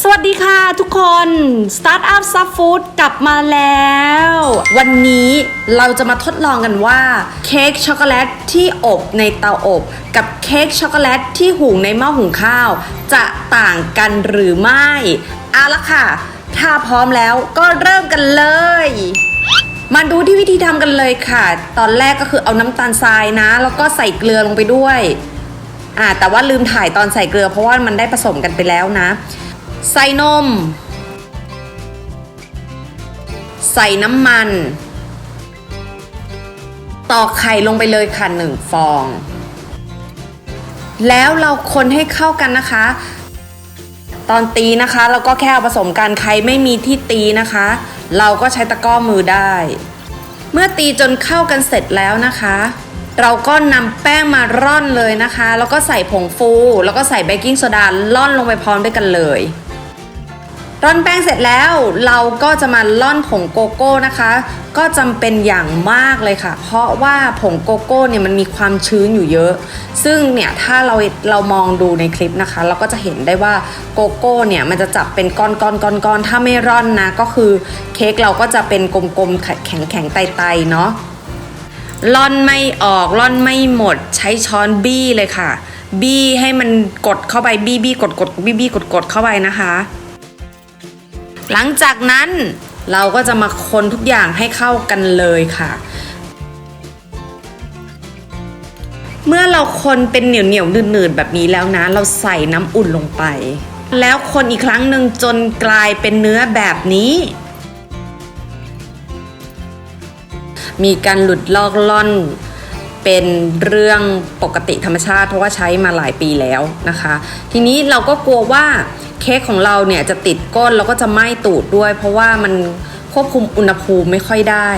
สวัสดีค่ะทุกคน Startup s u b Food กลับมาแล้ว วันนี้เราจะมาทดลองกันว่า เค้กช็อกโกแลตที่อบในเตาอบ กับเค้กช็อกโกแลตที่หุงในหม้อหุงข้าว จะต่างกันหรือไม่เอาละค่ะ ถ้าพร้อมแล้วก็เริ่มกันเลย มาดูที่วิธีทำกันเลยค่ะ ตอนแรกก็คือเอาน้ำตาลทรายนะ แล้วก็ใส่เกลือลงไปด้วยอ่าแต่ว่าลืมถ่ายตอนใส่เกลือเพราะว่ามันได้ผสมกันไปแล้วนะ ใส่นม ใส่น้ำมัน ตอกไข่ลงไปเลยค่ะหนึ่งฟอง แล้วเราคนให้เข้ากันนะคะ ตอนตีนะคะเราก็แค่เอาผสมกันใครไม่มีที่ตีนะคะ เราก็ใช้ตะก้อมือได้ เมื่อตีจนเข้ากันเสร็จแล้วนะคะเราก็นำแป้งมาร่อนเลยนะคะ แล้วก็ใส่ผงฟู แล้วก็ใส่เบกกิ้งโซดาล่อนลงไปพร้อมด้วยกันเลย ร่อนแป้งเสร็จแล้วเราก็จะมาล่อนผงโกโก้นะคะ ก็จำเป็นอย่างมากเลยค่ะ เพราะว่าผงโกโก้เนี่ยมันมีความชื้นอยู่เยอะ ซึ่งเนี่ยถ้าเราเรามองดูในคลิปนะคะ เราก็จะเห็นได้ว่าโกโก้เนี่ยมันจะจับเป็นก้อนก้อนก้อนก้อนถ้าไม่ร่อนนะก็คือเค้กเราก็จะเป็นกลมๆแข็งแข็งๆไตๆเนาะล่อนไม่ออกล่อนไม่หมด ใช้ช้อนบี้เลยค่ะ บี้ให้มันกดเข้าไปบี้บี้กดกดบี้บี้กดกดเข้าไปนะคะ หลังจากนั้นเราก็จะมาคนทุกอย่างให้เข้ากันเลยค่ะ เมื่อเราคนเป็นเหนียวเหนียวๆหนืดๆแบบนี้แล้วนะ เราใส่น้ำอุ่นลงไป แล้วคนอีกครั้งหนึ่งจนกลายเป็นเนื้อแบบนี้ มีการหลุดลอกล่อนเป็นเรื่องปกติธรรมชาติเพราะว่าใช้มาหลายปีแล้วนะคะ ทีนี้เราก็กลัวว่า เค้กของเราเนี่ยจะติดก้นแล้วก็จะไหม้ตูดด้วย เพราะว่ามันควบคุมอุณหภูมิไม่ค่อยได้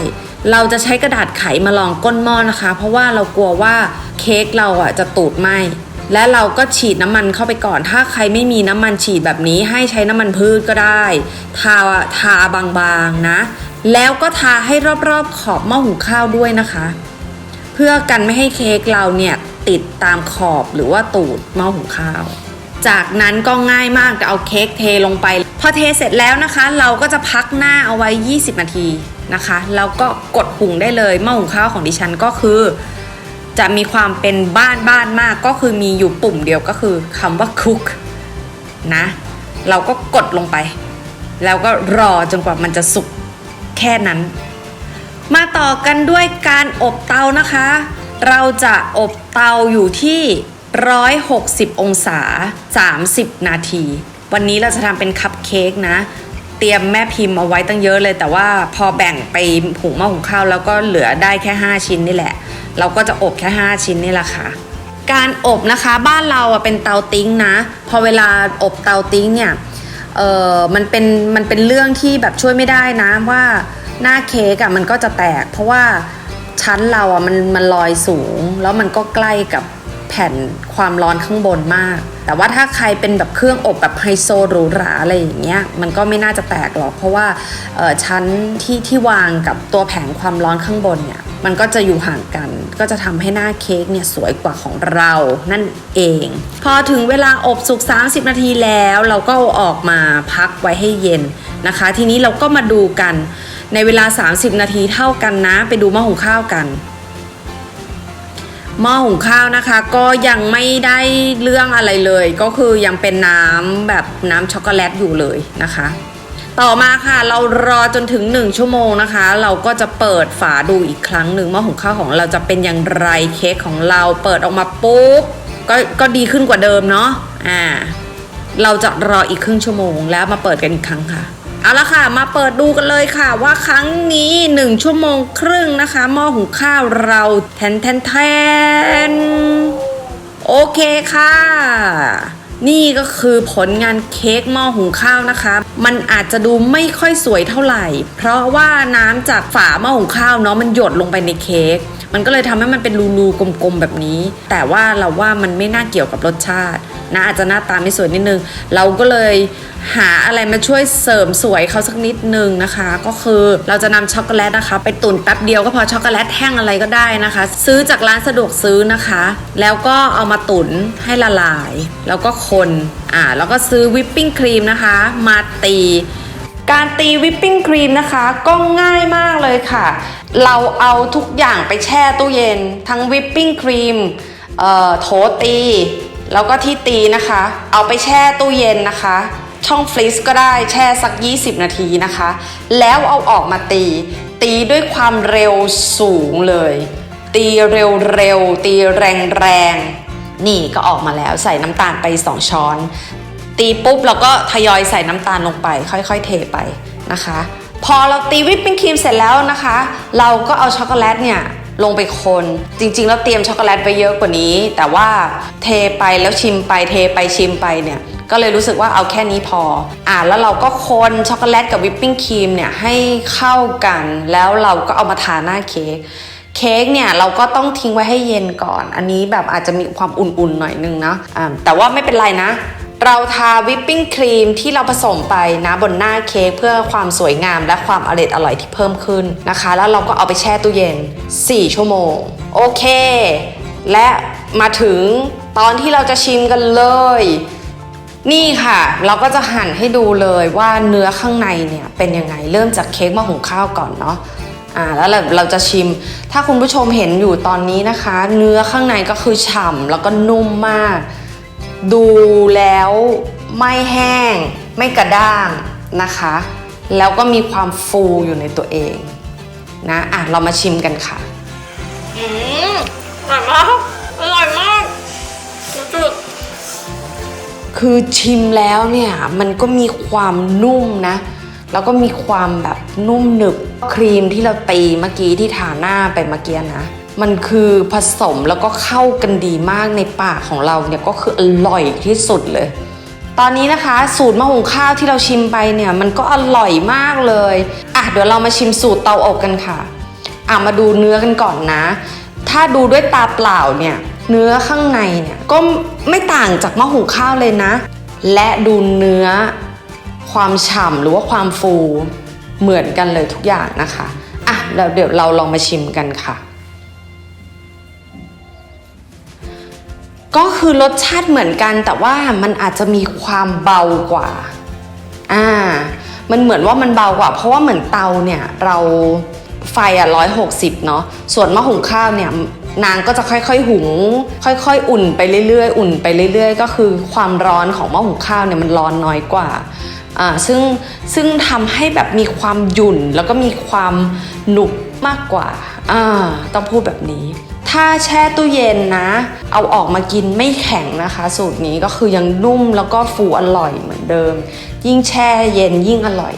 เราจะใช้กระดาษไขมาลองก้นหม้อนะคะ เพราะว่าเรากลัวว่าเค้กเราอะจะตูดไหม้และเราก็ฉีดน้ำมันเข้าไปก่อน ถ้าใครไม่มีน้ำมันฉีดแบบนี้ให้ใช้น้ำมันพืชก็ได้ ทาทาบางๆนะ แล้วก็ทาให้รอบๆขอบหม้อหุงข้าวด้วยนะคะ เพื่อกันไม่ให้เค้กเราเนี่ยติดตามขอบหรือว่าตูดหม้อหุงข้าว จากนั้นก็ง่ายมากจะเอาเค้กเทลงไป พอเทเสร็จแล้วนะคะ เราก็จะพักหน้าเอาไว้ 20 นาทีนะคะแล้วก็กดหุงได้เลยหม้อหุงข้าวของดิฉันก็คือ จะมีความเป็นบ้านบ้านมากก็คือมีอยู่ปุ่มเดียวก็คือคำว่า cook นะเราก็กดลงไป แล้วก็รอจนกว่ามันจะสุกแค่นั้น มาต่อกันด้วยการอบเตานะคะ เราจะอบเตาอยู่ที่ 160 องศา 30 นาที วันนี้เราจะทำเป็นคัพเค้กนะ เตรียมแม่พิมพ์เอาไว้ตั้งเยอะเลย แต่ว่าพอแบ่งไปหุงหม้อหุงข้าวแล้วก็เหลือได้แค่ 5 ชิ้นนี่แหละ เราก็จะอบแค่ 5 ชิ้นนี่แหละค่ะ การอบนะคะบ้านเราอะเป็นเตาติ้งนะ พอเวลาอบเตาติ้งเนี่ยเออมันเป็นมันเป็นเรื่องที่แบบช่วยไม่ได้นะว่าหน้าเค้กอะมันก็จะแตก เพราะว่าชั้นเราอะมันมันลอยสูง แล้วมันก็ใกล้กับ แผ่นความร้อนข้างบนมาก แต่ว่าถ้าใครเป็นแบบเครื่องอบแบบไฮโซหรูหราอะไรอย่างเงี้ยมันก็ไม่น่าจะแตกหรอก เพราะว่าชั้นที่ที่วางกับตัวแผงความร้อนข้างบนเนี่ยมันก็จะอยู่ห่างกัน ก็จะทำให้หน้าเค้กเนี่ยสวยกว่าของเรานั่นเอง พอถึงเวลาอบสุก 30 นาทีแล้ว เราก็อออกมาพักไว้ให้เย็นนะคะ ทีนี้เราก็มาดูกันในเวลา 30 นาทีเท่ากันนะ ไปดูหม้อหุงข้าวกัน หม้อหุงข้าวนะคะ ก็ยังไม่ได้เรื่องอะไรเลย ก็คือยังเป็นน้ำแบบน้ำช็อกโกแลตอยู่เลยนะคะ ต่อมาค่ะเรารอจนถึง 1 ชั่วโมงนะคะ เราก็จะเปิดฝาดูอีกครั้งหนึ่งหม้อหุงข้าวของเราจะเป็นอย่างไรเค้กของเราเปิดออกมาปุ๊บก็ก็ดีขึ้นกว่าเดิมเนาะอ่าเราจะรออีกครึ่งชั่วโมงแล้วมาเปิดกันอีกครั้งค่ะ เอาละค่ะ มาเปิดดูกันเลยค่ะ ว่าครั้งนี้ 1 ชั่วโมงครึ่งนะคะหม้อหุงข้าวเราแทนแทนแทนโอเคค่ะ นี่ก็คือผลงานเค้กหม้อหุงข้าวนะคะ มันอาจจะดูไม่ค่อยสวยเท่าไหร่ เพราะว่าน้ำจากฝาหม้อหุงข้าวเนาะมันหยดลงไปในเค้ก มันก็เลยทำให้มันเป็นรูๆกลมๆแบบนี้ แต่ว่าเราว่ามันไม่น่าเกี่ยวกับรสชาตินะอาจจะหน้าตาไม่สวยนิดนึง เราก็เลยหาอะไรมาช่วยเสริมสวยเขาสักนิดนึงนะคะ ก็คือเราจะนำช็อกโกแลตนะคะ ไปตุ๋นแป๊บเดียวก็พอช็อกโกแลตแห้งอะไรก็ได้นะคะ ซื้อจากร้านสะดวกซื้อนะคะ แล้วก็เอามาตุ๋นให้ละลาย แล้วก็คนอ่าแล้วก็ซื้อวิปปิ้งครีมนะคะ มาตี การตีวิปปิ้งครีมนะคะก็ง่ายมากเลยค่ะ เราเอาทุกอย่างไปแช่ตู้เย็น ทั้งวิปปิ้งครีมโถตี แล้วก็ที่ตีนะคะ เอาไปแช่ตู้เย็นนะคะ ช่องฟรีซก็ได้แช่สัก 20 นาทีนะคะ แล้วเอาออกมาตี ตีด้วยความเร็วสูงเลย ตีเร็วๆตีแรงๆนี่ก็ออกมาแล้วใส่น้ำตาลไป 2 ช้อน ตีปุ๊บเราก็ทยอยใส่น้ำตาลลงไป ค่อยๆ เทไปนะคะ พอเราตีวิปปิ้งครีมเสร็จแล้วนะคะ เราก็เอาช็อกโกแลตเนี่ยลงไปคนจริงๆ แล้วเตรียมช็อกโกแลตไปเยอะกว่านี้ แต่ว่าเทไปแล้วชิมไปเทไปชิมไปเนี่ยก็เลยรู้สึกว่าเอาแค่นี้พอ อ่าแล้วเราก็คนช็อกโกแลตกับวิปปิ้งครีมเนี่ยให้เข้ากัน แล้วเราก็เอามาทาหน้าเค้กเค้กเนี่ยเราก็ต้องทิ้งไว้ให้เย็นก่อน อันนี้แบบอาจจะมีความอุ่นๆหน่อยนึงเนาะอ่าแต่ว่าไม่เป็นไรนะ เราทาวิปปิ้งครีมที่เราผสมไปนะบนหน้าเค้กเพื่อความสวยงามและความอร่อยอร่อยที่เพิ่มขึ้นนะคะ แล้วเราก็เอาไปแช่ตู้เย็น 4 ชั่วโมง โอเค และมาถึงตอนที่เราจะชิมกันเลย นี่ค่ะ เราก็จะหั่นให้ดูเลยว่าเนื้อข้างในเนี่ยเป็นยังไงเริ่มจากเค้กมะหุงข้าวก่อนเนาะอ่าแล้วเราจะชิม ถ้าคุณผู้ชมเห็นอยู่ตอนนี้นะคะ เนื้อข้างในก็คือฉ่ำแล้วก็นุ่มมาก ดูแล้วไม่แห้ง ไม่กระด้างนะคะ แล้วก็มีความฟูอยู่ในตัวเองนะอะเรามาชิมกันค่ะอืมอร่อยมากอร่อยมากสุดคือชิมแล้วเนี่ยมันก็มีความนุ่มนะ แล้วก็มีความแบบนุ่มหนึบครีมที่เราตีเมื่อกี้ที่ทาหน้าไปเมื่อกี้นะ มันคือผสมแล้วก็เข้ากันดีมากในปากของเราเนี่ยก็คืออร่อยที่สุดเลย ตอนนี้นะคะ สูตรมะหุงข้าวที่เราชิมไปเนี่ยมันก็อร่อยมากเลยอะเดี๋ยวเรามาชิมสูตรเตาอบกันค่ะอะมาดูเนื้อกันก่อนนะ ถ้าดูด้วยตาเปล่าเนี่ยเนื้อข้างในเนี่ยก็ไม่ต่างจากมะหุงข้าวเลยนะ และดูเนื้อความฉ่ำหรือว่าความฟูเหมือนกันเลยทุกอย่างนะคะอะแล้วเดี๋ยวเราลองมาชิมกันค่ะ ก็คือรสชาติเหมือนกันแต่ว่ามันอาจจะมีความเบากว่า อ่า มันเหมือนว่ามันเบากว่า เพราะว่าเหมือนเตาเนี่ยเราไฟอะร้อยหกสิบเนาะ ส่วนหม้อหุงข้าวเนี่ยนางก็จะค่อยๆหุง ค่อยๆ อุ่นไปเรื่อยๆ อุ่นไปเรื่อยๆ ก็คือความร้อนของหม้อหุงข้าวเนี่ยมันร้อนน้อยกว่า อ่า ซึ่งซึ่งทำให้แบบมีความหยุ่นแล้วก็มีความหนุบมากกว่า อ่า ต้องพูดแบบนี้ ถ้าแช่ตู้เย็นนะ เอาออกมากินไม่แข็งนะคะ สูตรนี้ก็คือยังนุ่มแล้วก็ฟูอร่อยเหมือนเดิม ยิ่งแช่เย็นยิ่งอร่อย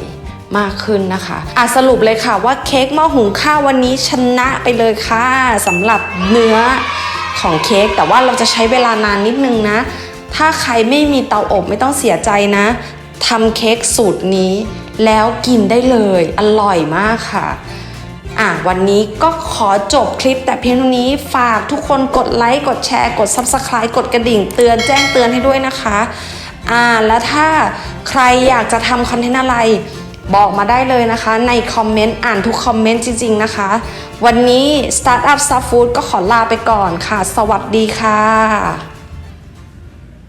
มากขึ้นนะคะอะสรุปเลยค่ะว่าเค้กหม้อหุงข้าววันนี้ชนะไปเลยค่ะสำหรับเนื้อของเค้กแต่ว่าเราจะใช้เวลานานนิดนึงนะ ถ้าใครไม่มีเตาอบไม่ต้องเสียใจนะทำเค้กสูตรนี้ แล้วกินได้เลย อร่อยมากค่ะ อะวันนี้ก็ขอจบคลิปแต่เพียงเท่านี้ฝากทุกคนกดไลค์กดแชร์กด Subscribe กดกระดิ่งเตือนแจ้งเตือนให้ด้วยนะคะอ่าแล้วถ้าใครอยากจะทำคอนเทนต์อะไรบอกมาได้เลยนะคะ ในคอมเมนต์อ่านทุกคอมเมนต์จริง ๆ นะคะ วันนี้ Startup Star Food ก็ขอลาไปก่อนค่ะ สวัสดีค่ะ